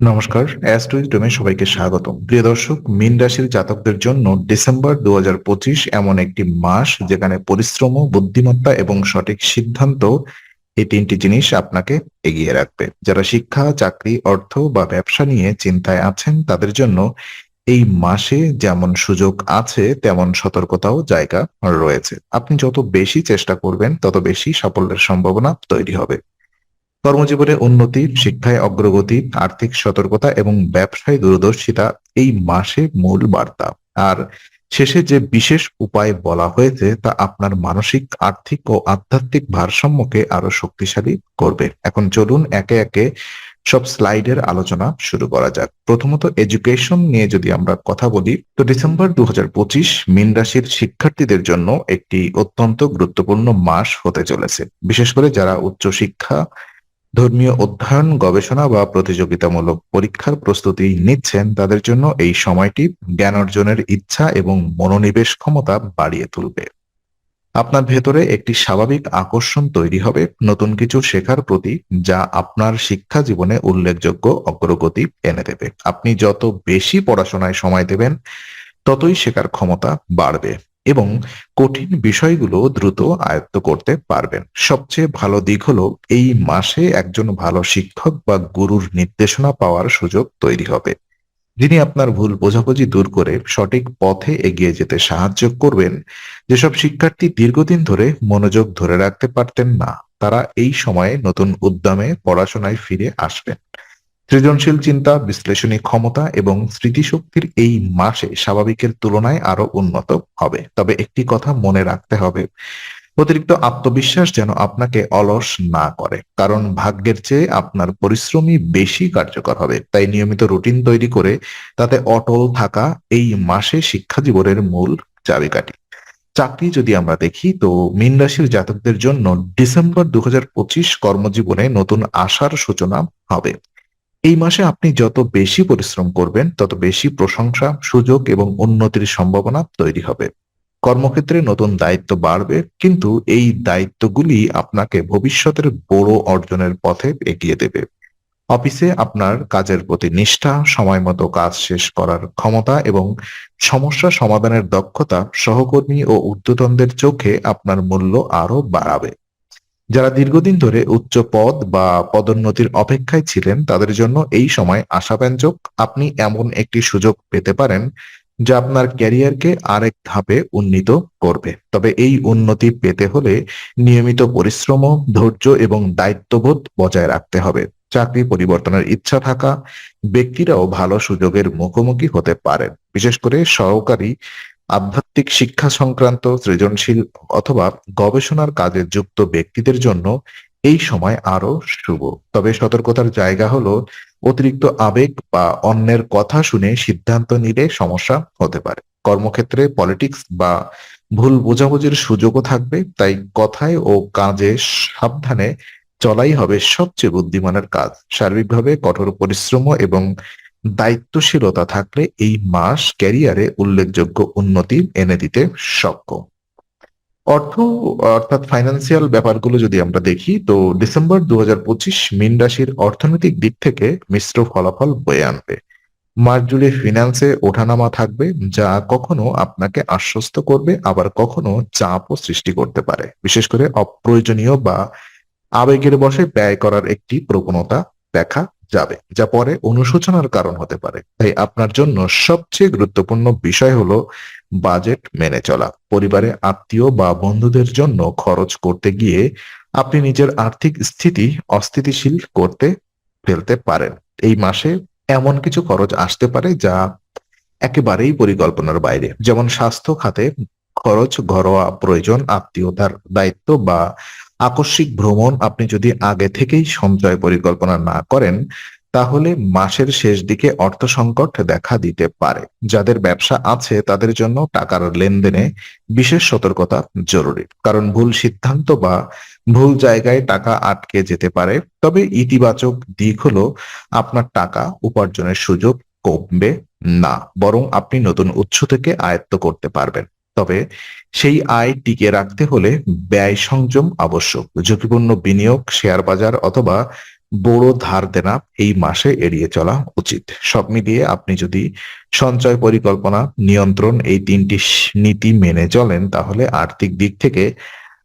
নমস্কার অ্যাস্ট্রোইজডমে সবাইকে স্বাগত প্রিয় দর্শক, মীন রাশির জাতকদের জন্য ডিসেম্বর দুহাজার পঁচিশ এমন একটি মাস যেখানে পরিশ্রম, বুদ্ধিমত্তা এবং সঠিক সিদ্ধান্ত এই তিনটি জিনিস আপনাকে এগিয়ে রাখবে। যারা শিক্ষা, চাকরি, অর্থ বা ব্যবসা নিয়ে চিন্তায় আছেন, তাদের জন্য এই মাসে যেমন সুযোগ আছে, তেমন সতর্কতাও জায়গা রয়েছে। আপনি যত বেশি চেষ্টা করবেন, তত বেশি সাফল্যের সম্ভাবনা তৈরি হবে। কর্মজীবনে উন্নতি, শিক্ষায় অগ্রগতি, আর্থিক সতর্কতা এবং ব্যবসায় দূরদর্শিতা এই মাসে মূল বার্তা। আর শেষে যে বিশেষ উপায় বলা হয়েছে তা আপনার মানসিক, আর্থিক ও আধ্যাত্মিক ভারসাম্যকে আরও শক্তিশালী করবে। এখন চলুন একে একে সব স্লাইডের আলোচনা শুরু করা যাক। প্রথমত এডুকেশন নিয়ে যদি আমরা কথা বলি, তো ডিসেম্বর দু হাজার পঁচিশ মিন রাশির শিক্ষার্থীদের জন্য একটি অত্যন্ত গুরুত্বপূর্ণ মাস হতে চলেছে। বিশেষ করে যারা উচ্চশিক্ষা ধর্মীয় অধ্যয়ন, গবেষণা বা প্রতিযোগিতামূলক পরীক্ষার প্রস্তুতি নিচ্ছেন, তাদের জন্য এই সময়টি জ্ঞান অর্জনের ইচ্ছা এবং মনোনিবেশ ক্ষমতা বাড়িয়ে তুলবে। আপনার ভেতরে একটি স্বাভাবিক আকর্ষণ তৈরি হবে, নতুন কিছু শেখার প্রতি, যা আপনার শিক্ষা জীবনে উল্লেখযোগ্য অগ্রগতি এনে দেবে। আপনি যত বেশি পড়াশোনায় সময় দেবেন, ততই শেখার ক্ষমতা বাড়বে। এবং কঠিন বিষয়গুলো দ্রুত আয়ত্ত করতে পারবেন। সবচেয়ে ভালো দিক হলো এই মাসে একজন ভালো শিক্ষক বা গুরুর নির্দেশনা পাওয়ার সুযোগ তৈরি হবে। যিনি আপনার ভুল বোঝাবুঝি দূর করে সঠিক পথে এগিয়ে যেতে সাহায্য করবেন, যেসব শিক্ষার্থী দীর্ঘদিন ধরে মনোযোগ ধরে রাখতে পারতেন না, তারা এই সময়ে নতুন উদ্যমে পড়াশোনায় ফিরে আসবেন। সৃজনশীল চিন্তা বিশ্লেষণী ক্ষমতা এবং স্মৃতিশক্তির এই মাসে স্বাভাবিকের তুলনায় আরও উন্নত হবে। তবে একটি কথা মনে রাখতে হবে, অতিরিক্ত আত্মবিশ্বাস যেন আপনাকে অলস না করে, কারণ ভাগ্যের চেয়ে আপনার পরিশ্রমই বেশি কার্যকর হবে। তাই নিয়মিত রুটিন তৈরি করে তাতে অটল থাকা এই মাসে শিক্ষা জীবনের মূল চাবিকাঠি। চাকরি যদি আমরা দেখি, তো মীন রাশির জাতকদের জন্য ডিসেম্বর দু হাজার পঁচিশ কর্মজীবনে নতুন আশার সূচনা হবে। এই মাসে আপনি যত বেশি পরিশ্রম করবেন, তত বেশি প্রশংসা, সুযোগ এবং উন্নতির সম্ভাবনা তৈরি হবে। কর্মক্ষেত্রে নতুন দায়িত্ব বাড়বে, কিন্তু এই দায়িত্বগুলি আপনাকে ভবিষ্যতের বড় অর্জনের পথে এগিয়ে দেবে। অফিসে আপনার কাজের প্রতি নিষ্ঠা, সময় মতো কাজ শেষ করার ক্ষমতা এবং সমস্যা সমাধানের দক্ষতা সহকর্মী ও ঊর্ধ্বতনদের চোখে আপনার মূল্য আরও বাড়াবে। যারা দীর্ঘদিন ধরে উচ্চ পদ বা পদোন্নতির অপেক্ষায় ছিলেন, তাদের জন্য এই সময় আশাব্যঞ্জক আপনি এমন একটি সুযোগ পেতে পারেন, যা আপনার ক্যারিয়ারকে আরেক ধাপে উন্নীত করবে। তবে এই উন্নতি পেতে হলে নিয়মিত পরিশ্রম, ধৈর্য এবং দায়িত্ববোধ বজায় রাখতে হবে। চাকরি পরিবর্তনের ইচ্ছা থাকা ব্যক্তিরাও ভালো সুযোগের মুখোমুখি হতে পারেন। বিশেষ করে সহকারী আধ্যাত্মিক শিক্ষা সংক্রান্ত, সৃজনশীল অথবা গবেষণার কাজে যুক্ত ব্যক্তিদের জন্য এই সময় আরও শুভ। তবে সতর্কতার জায়গা হলো অতিরিক্ত আবেগ বা অন্যের কথা শুনে সিদ্ধান্ত নিলে সমস্যা হতে পারে। কর্মক্ষেত্রে পলিটিক্স বা ভুল বোঝাবুঝির সুযোগও থাকবে, তাই কথায় ও কাজে সাবধানে চলাই হবে সবচেয়ে বুদ্ধিমানের কাজ। সার্বিকভাবে কঠোর পরিশ্রম এবং দায়িত্বশীলতা থাকলে এই মাস ক্যারিয়ারে উল্লেখযোগ্য উন্নতি এনে দিতে সক্ষম। অর্থ, অর্থাৎ ফাইন্যান্সিয়াল ব্যাপারগুলো যদি আমরা দেখি, তো ডিসেম্বর দু হাজার পঁচিশ মিন রাশির অর্থনৈতিক দিক থেকে মিশ্র ফলাফল বয়ে আনবে। মাস জুড়ে ফিনান্সে ওঠানামা থাকবে, যা কখনো আপনাকে আশ্বস্ত করবে, আবার কখনো চাপও সৃষ্টি করতে পারে। বিশেষ করে অপ্রয়োজনীয় বা আবেগের বসে ব্যয় করার একটি প্রবণতা দেখা যাবে, যা পরে অনুশোচনার কারণ হতে পারে। তাই আপনার জন্য সবচেয়ে গুরুত্বপূর্ণ বিষয় হলো বাজেট মেনে চলা। পরিবারে আত্মীয় বা বন্ধুদের জন্য খরচ করতে গিয়ে আপনি নিজের আর্থিক স্থিতি অস্থিতিশীল করতে ফেলতে পারেন। এই মাসে এমন কিছু খরচ আসতে পারে যা একেবারেই পরিকল্পনার বাইরে। যেমন স্বাস্থ্য খাতে খরচ, ঘরোয়া প্রয়োজন, আত্মীয়তার দায়িত্ব বা আকস্মিক ভ্রমণ আপনি যদি আগে থেকেই সঞ্চয় পরিকল্পনা না করেন, তাহলে মাসের শেষ দিকে অর্থ সংকট দেখা দিতে পারে। যাদের ব্যবসা আছে, তাদের জন্য টাকার লেনদেনে বিশেষ সতর্কতা জরুরি। কারণ ভুল সিদ্ধান্ত বা ভুল জায়গায় টাকা আটকে যেতে পারে। তবে ইতিবাচক দিক হলো, আপনার টাকা উপার্জনের সুযোগ কমবে না, বরং আপনি নতুন উৎস থেকে আয়ত্ত করতে পারবেন। তবে সেই আয় টিকে রাখতে হলে ব্যয় সংযম আবশ্যক। ঝুঁকিপূর্ণ বিনিয়োগ শেয়ার বাজার অথবা বড় ধার দেনা এই মাসে এড়িয়ে চলা উচিত। সব মিলিয়ে আপনি যদি সঞ্চয় পরিকল্পনা নিয়ন্ত্রণ এই তিনটি নীতি মেনে চলেন তাহলে আর্থিক দিক থেকে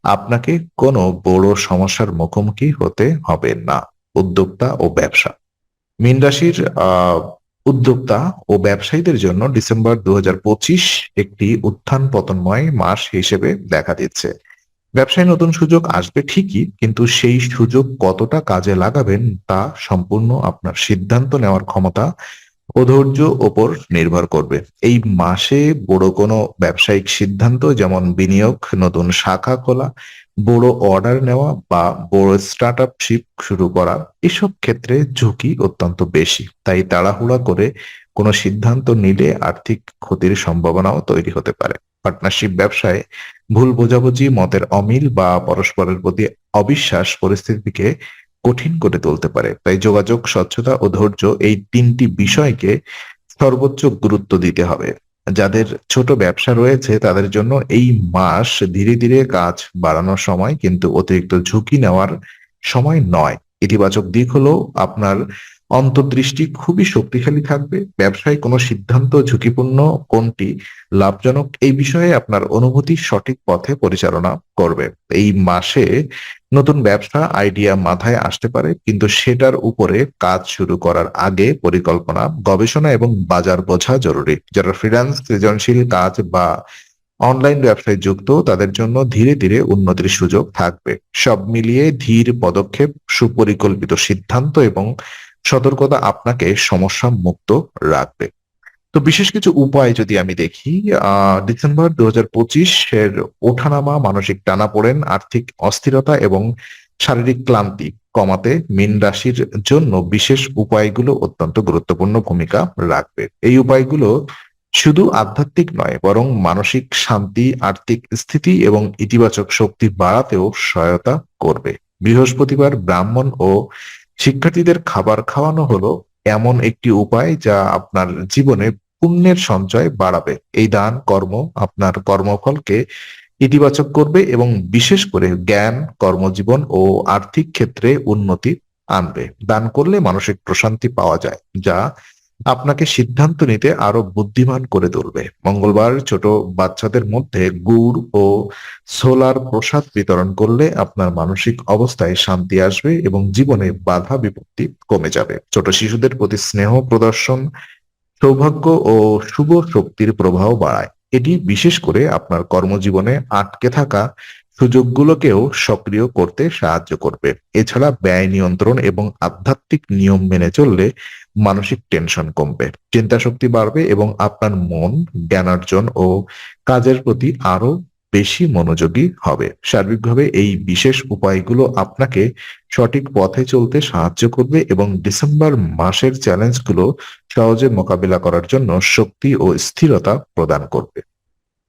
আপনাকে কোনো বড় সমস্যার মুখোমুখি হতে হবে না উদ্যোক্তা ও ব্যবসা। মীন রাশির আহ, উদ্যোক্তা ও ব্যবসায়ীদের জন্য ডিসেম্বর দু হাজার পঁচিশ একটি উত্থান পতনময় মাস হিসেবে দেখা দিচ্ছে। ব্যবসায় নতুন সুযোগ আসবে ঠিকই, কিন্তু সেই সুযোগ কতটা কাজে লাগাবেন তা সম্পূর্ণ আপনার সিদ্ধান্ত নেওয়ার ক্ষমতা ও ধৈর্য ওপর নির্ভর করবে। এই মাসে বড় কোনো ব্যবসায়িক সিদ্ধান্ত যেমন বিনিয়োগ, নতুন শাখা খোলা বড় অর্ডার নেওয়া বা বড় স্টার্ট আপ শিপ শুরু করা, এসব ক্ষেত্রে ঝুঁকি অত্যন্ত বেশি। তাই তাড়াহুড়া করে কোনো সিদ্ধান্ত নিলে আর্থিক ক্ষতির সম্ভাবনাও তৈরি হতে পারে। পার্টনারশিপ ব্যবসায় ভুল বোঝাবুঝি, মতের অমিল বা পরস্পরের প্রতি অবিশ্বাস পরিস্থিতিকে কঠিন করে তুলতে পারে। তাই যোগাযোগ, স্বচ্ছতা ও ধৈর্য এই তিনটি বিষয়কে সর্বোচ্চ গুরুত্ব দিতে হবে। যাদের ছোট ব্যবসা রয়েছে, তাদের জন্য এই মাস ধীরে ধীরে কাজ বাড়ানোর সময় কিন্তু অতিরিক্ত ঝুঁকি নেওয়ার সময় নয়। ইতিবাচক দিক হলো আপনার অন্তর্দৃষ্টি খুবই শক্তিশালী থাকবে। ব্যবসায় কোনো সিদ্ধান্ত ঝুঁকিপূর্ণ কোনটি লাভজনক এই বিষয়ে আপনার অনুভূতি সঠিক পথে পরিচালনা করবে। এই মাসে নতুন ব্যবসা আইডিয়া মাথায় আসতে পারে, কিন্তু সেটার উপরে কাজ শুরু করার আগে পরিকল্পনা, গবেষণা এবং বাজার বোঝা জরুরি। যারা ফ্রিল্যান্স, সৃজনশীল কাজ বা অনলাইন ব্যবসায় যুক্ত, তাদের জন্য ধীরে ধীরে উন্নতির সুযোগ থাকবে। সব মিলিয়ে ধীর পদক্ষেপ, সুপরিকল্পিত সিদ্ধান্ত এবং সতর্কতা আপনাকে সমস্যা মুক্ত রাখবে। তো বিশেষ কিছু উপায় যদি আমি দেখি ডিসেম্বর দু হাজার পঁচিশ এর ওঠানামা, মানসিক টানাপোড়েন, আর্থিক অস্থিরতা এবং শারীরিক ক্লান্তি কমাতে মীন রাশির জন্য বিশেষ উপায়গুলো অত্যন্ত গুরুত্বপূর্ণ ভূমিকা রাখবে। এই উপায়গুলো শুধু আধ্যাত্মিক নয়, বরং মানসিক শান্তি, আর্থিক স্থিতি এবং ইতিবাচক শক্তি বাড়াতেও সহায়তা করবে। বৃহস্পতিবার ব্রাহ্মণ ও শিক্ষার্থীদের খাবার খাওয়ানো হলো এমন একটি উপায় যা আপনার জীবনে পুণ্যের সঞ্চয় বাড়াবে। এই দান, কর্ম আপনার কর্মফলকে ইতিবাচক করবে এবং বিশেষ করে জ্ঞান, কর্মজীবন ও আর্থিক ক্ষেত্রে উন্নতি আনবে। দান করলে মানসিক প্রশান্তি পাওয়া যায়, যা আপনাকে সিদ্ধান্ত নিতে আরও বুদ্ধিমান করে তুলবে। মঙ্গলবার ছোট বাচ্চাদের মধ্যে গুড় ও সোলার প্রসাদ বিতরণ করলে আপনার মানসিক অবস্থায় শান্তি আসবে এবং জীবনে বাধা বিপত্তি কমে যাবে। ছোট শিশুদের প্রতি স্নেহ প্রদর্শন, সৌভাগ্য ও শুভ শক্তির প্রবাহ বাড়ায়। এটি বিশেষ করে আপনার কর্মজীবনে আটকে থাকা সুযোগগুলোকেও সক্রিয় করতে সাহায্য করবে। এছাড়া ব্যয় নিয়ন্ত্রণ এবং আধ্যাত্মিক নিয়ম মেনে চললে মানসিক টেনশন কমবে। চিন্তা শক্তি বাড়বে এবং আপনার মন, জ্ঞানার্জন ও কাজের প্রতি আরও বেশি মনোযোগী হবে। সার্বিকভাবে এই বিশেষ উপায়গুলো আপনাকে সঠিক পথে চলতে সাহায্য করবে এবং ডিসেম্বর মাসের চ্যালেঞ্জগুলো সহজে মোকাবিলা করার জন্য শক্তি ও স্থিরতা প্রদান করবে।